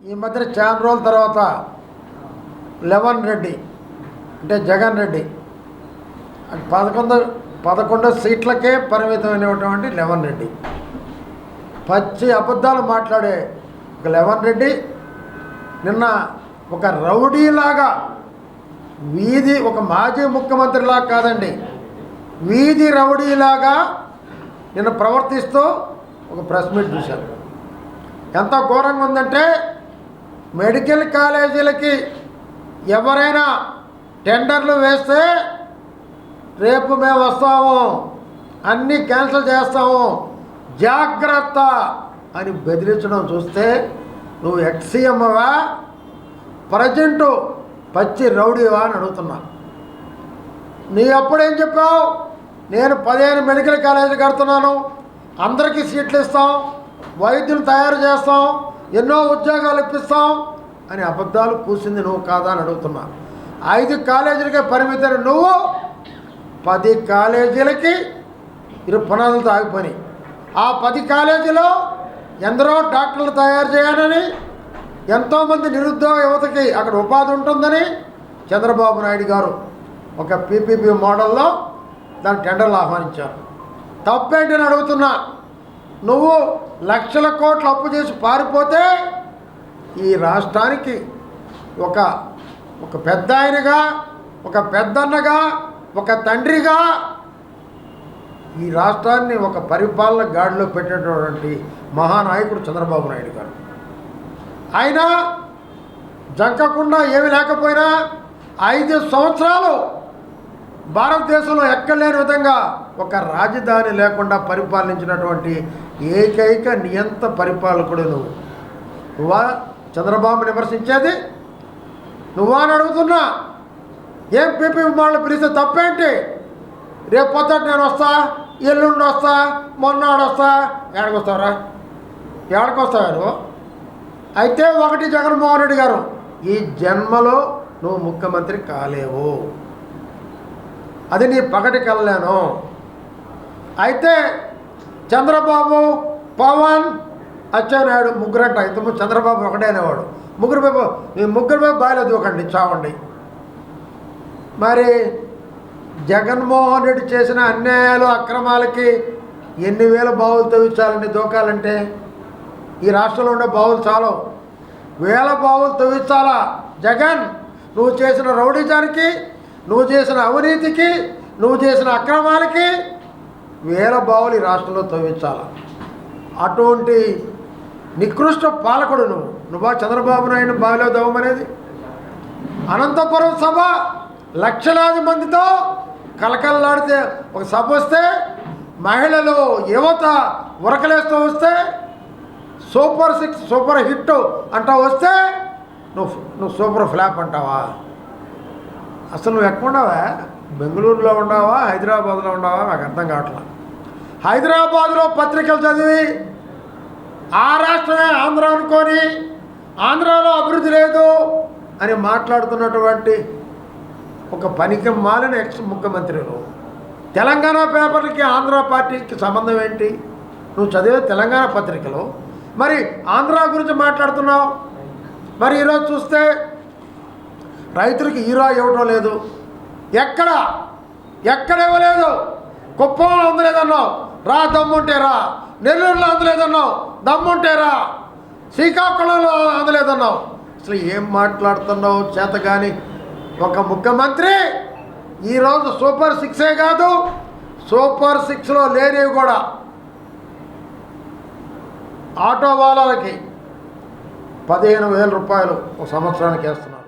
ఈ మధ్యన చాలా రోజుల తర్వాత లెవన్ రెడ్డి అంటే జగన్ రెడ్డి. పదకొండు పదకొండు సీట్లకే పరిమితమైనటువంటి లెవన్ రెడ్డి. పచ్చి అబద్ధాలు మాట్లాడే ఒక లెవన్ రెడ్డి నిన్న ఒక రౌడీలాగా వీధి ఒక మాజీ ముఖ్యమంత్రిలాగా కాదండి వీధి రౌడీలాగా నిన్న ప్రవర్తిస్తూ ఒక ప్రెస్ మీట్ చూశాను ఎంత ఘోరంగా ఉందంటే మెడికల్ కాలేజీలకి ఎవరైనా టెండర్లు వేస్తే రేపు మేము వస్తాము అన్నీ క్యాన్సిల్ చేస్తాము జాగ్రత్త అని బెదిరించడం చూస్తే నువ్వు ఎక్సీఎంవా ప్రజెంటు పచ్చి రౌడీవా అని అడుగుతున్నా. నీ అప్పుడేం చెప్పావు? నేను పదిహేను మెడికల్ కాలేజీలు కడుతున్నాను అందరికీ సీట్లు ఇస్తాం వైద్యులు తయారు చేస్తాం ఎన్నో ఉద్యోగాలు ఇప్పిస్తాం అని అబద్ధాలు కూసింది నువ్వు కాదా అని అడుగుతున్నా. ఐదు కాలేజీలకే పరిమితమైన నువ్వు పది కాలేజీలకి ఇరు పునాదులతో ఆగిపోయినాయి. ఆ పది కాలేజీలో ఎందరో డాక్టర్లు తయారు చేయాలని ఎంతోమంది నిరుద్యోగ యువతకి అక్కడ ఉపాధి ఉంటుందని చంద్రబాబు నాయుడు గారు ఒక పీపీపీ మోడల్లో దాని టెండర్లు ఆహ్వానించారు. తప్పేంటని అడుగుతున్నా నువ్వు లక్షల కోట్లు అప్పు చేసి పారిపోతే ఈ రాష్ట్రానికి ఒక ఒక పెద్ద ఆయనగా ఒక పెద్దన్నగా ఒక తండ్రిగా ఈ రాష్ట్రాన్ని ఒక పరిపాలన గాడిలో పెట్టినటువంటి మహానాయకుడు చంద్రబాబు నాయుడు గారు. ఆయన జంకకుండా ఏమి లేకపోయినా ఐదు సంవత్సరాలు భారతదేశంలో ఎక్కలేని విధంగా ఒక రాజధాని లేకుండా పరిపాలించినటువంటి ఏకైక నియంత పరిపాలకుడు నువ్వు. నువ్వా? చంద్రబాబు విమర్శించేది? నువ్వా అని అడుగుతున్నా. ఏం పీపీ వాళ్ళు పిలిస్తే తప్పేంటి? రేపు పొద్దుట నేను వస్తా ఎల్లుండి వస్తా మొన్నాడు వస్తా. ఏడకి వస్తావురా? నువ్వు? అయితే ఒకటి జగన్మోహన్ రెడ్డి గారు ఈ జన్మలో నువ్వు ముఖ్యమంత్రి కాలేవు. అది నీ పగటి కల్లాను అయితే చంద్రబాబు పవన్ అచ్చెన్నాయుడు ముగ్గురంట. ఇంతకు చంద్రబాబు ఒకటే అనేవాడు. ముగ్గురు బాబు మీ ముగ్గురు బాబు బాయిలో దూకండి చావండి. మరి జగన్మోహన్ రెడ్డి చేసిన అన్యాయాలు అక్రమాలకి ఎన్ని వేల బావులు తవ్వించాలండి దూకాలంటే? ఈ రాష్ట్రంలో ఉండే బావులు చాలు. వేల బావులు తవ్వించాలా జగన్ నువ్వు చేసిన రౌడీజానికి నువ్వు చేసిన అవినీతికి నువ్వు చేసిన అక్రమాలకి వేల బావులు ఈ రాష్ట్రంలో తవ్వించాల? అటువంటి నికృష్ట పాలకుడు నువ్వు. నువ్వా చంద్రబాబు నాయుడు బావిలో దవ్వమనేది అనంతపురం సభ లక్షలాది మందితో కలకల్లాడితే ఒక సభ వస్తే మహిళలు యువత ఉరకలేస్తూ వస్తే సూపర్ సిక్స్ సూపర్ హిట్ అంటా వస్తే నువ్వు నువ్వు సూపర్ ఫ్లాప్ అంటావా? అసలు నువ్వు ఎక్కడ బెంగళూరులో ఉన్నావా? హైదరాబాద్లో ఉన్నావా? నాకు అర్థం కావట్లా. హైదరాబాద్లో పత్రికలు చదివి ఆ రాష్ట్రమే ఆంధ్ర అనుకొని ఆంధ్రాలో అభివృద్ధి లేదు అని మాట్లాడుతున్నటువంటి ఒక పనికి మాలిన ఎక్స్ ముఖ్యమంత్రులు. తెలంగాణ పేపర్లకి ఆంధ్ర పార్టీకి సంబంధం ఏంటి? నువ్వు చదివే తెలంగాణ పత్రికలు. మరి ఆంధ్ర గురించి మాట్లాడుతున్నావు? మరి ఈరోజు చూస్తే రైతులకి హీరో ఇవ్వటం లేదు. ఎక్కడ? ఎక్కడ ఇవ్వలేదు? కుప్పంలో అందలేదన్నావు. రా దమ్ముంటే రా. నెల్లూరులో అందలేదన్నావు. దమ్ముంటే రా. శ్రీకాకుళంలో అందలేదన్నావు. అసలు ఏం మాట్లాడుతున్నావు? చేత కానీ ఒక ముఖ్యమంత్రి ఈరోజు సూపర్ సిక్సే కాదు సూపర్ సిక్స్లో లేనివి కూడా. ఆటో వాళ్ళకి పదిహేను వేల రూపాయలు ఒక సంవత్సరానికి వేస్తున్నారు.